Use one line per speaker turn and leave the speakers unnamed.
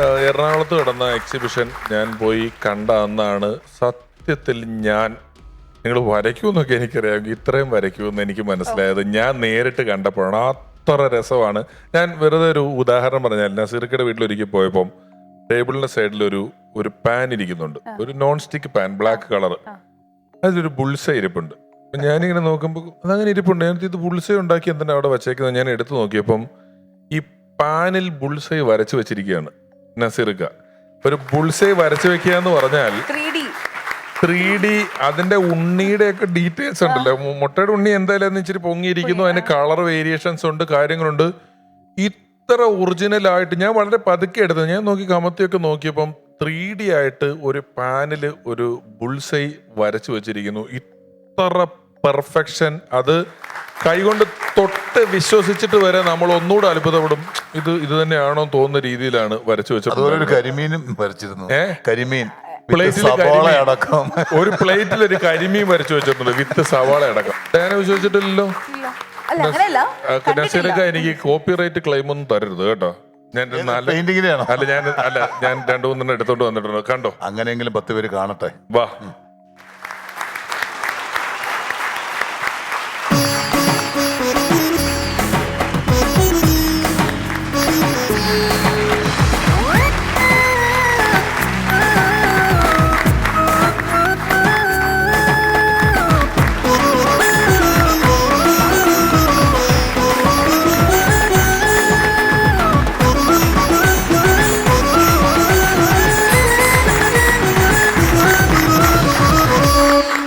എറണാകുളത്ത് കിടന്ന എക്സിബിഷൻ ഞാൻ പോയി കണ്ട അന്നാണ് സത്യത്തിൽ ഞാൻ നിങ്ങൾ വരയ്ക്കുമെന്നൊക്കെ എനിക്കറിയാം. ഇത്രയും വരയ്ക്കുമെന്ന് എനിക്ക് മനസ്സിലായത്. ഞാൻ നേരിട്ട് കണ്ടപ്പോഴാണ്. അത്ര രസമാണ്. ഞാൻ വെറുതെ ഒരു ഉദാഹരണം പറഞ്ഞാൽ നസീർക്കയുടെ വീട്ടിലൊരിക്കൽ പോയപ്പം ടേബിളിന്റെ സൈഡിൽ ഒരു ഒരു പാൻ ഇരിക്കുന്നുണ്ട്. ഒരു non stick pan black colour അതിലൊരു ബുൾസ ഇരിപ്പുണ്ട്. അപ്പൊ ഞാനിങ്ങനെ നോക്കുമ്പോൾ അതങ്ങനെ ഇരിപ്പുണ്ട്. ഞാൻ ഇത് ബുൾസൈ ഉണ്ടാക്കി എന്തിനാണ് അവിടെ വച്ചേക്കുന്നത്? ഞാൻ എടുത്തു നോക്കിയപ്പം ഈ പാനിൽ ബുൾസൈ വരച്ചു വെച്ചിരിക്കുകയാണ്. നസീർക്ക ഒരു ബുൾസൈ വരച്ചു വെക്കുക എന്ന് പറഞ്ഞാൽ
ത്രീ ഡി
അതിന്റെ ഉണ്ണിയുടെ ഒക്കെ ഡീറ്റെയിൽസ് ഉണ്ടല്ലോ മുട്ടയുടെ ഉണ്ണി എന്തായാലും ഇച്ചിരി പൊങ്ങിയിരിക്കുന്നു. അതിന് കളർ വേരിയേഷൻസ് ഉണ്ട് കാര്യങ്ങളുണ്ട്. ഇത്ര ഒറിജിനൽ ആയിട്ട് ഞാൻ വളരെ പതുക്കെ എടുത്തത്. ഞാൻ നോക്കി കമത്തിയൊക്കെ നോക്കിയപ്പം ത്രീ ഡി ആയിട്ട് ഒരു പാനിൽ ഒരു ബുൾസൈ വരച്ചു വെച്ചിരിക്കുന്നു. ഇത്ര പെർഫെക്ഷൻ അത് കൈകൊണ്ട് തൊട്ട് വിശ്വസിച്ചിട്ട് വരെ നമ്മൾ ഒന്നുകൂടെ അത്ഭുതപ്പെടും. ഇത് ഇത് തന്നെയാണോ തോന്നുന്ന രീതിയിലാണ് വരച്ചു
അതുപോലെ ഒരു
വെച്ചത്
കരിമീനും വരച്ചിരുന്നു. കരിമീൻ
പ്ലേറ്റിൽ
സവാള അടക്കം.
ഒരു പ്ലേറ്റിൽ ഒരു കരിമീൻ വരച്ചു വെച്ചിട്ടുണ്ട് വിത്ത് സവാള അടക്കം. ഞാൻ വിശ്വസിച്ചിട്ടില്ലല്ലോ.
ഇല്ല. അല്ല അങ്ങനെയല്ല.
റൈറ്റ് എനിക്ക് കോപ്പിറൈറ്റ് ക്ലെയിം ഒന്നും തരരുത് കേട്ടോ. ഞാൻ നാല് അല്ല ഞാൻ അല്ല ഞാൻ രണ്ടു മൂന്നെണ്ണം എടുത്തോണ്ട് വന്നിട്ടുണ്ട്. കണ്ടോ?
അങ്ങനെയെങ്കിലും പത്ത് പേര് കാണട്ടെ.
വാ.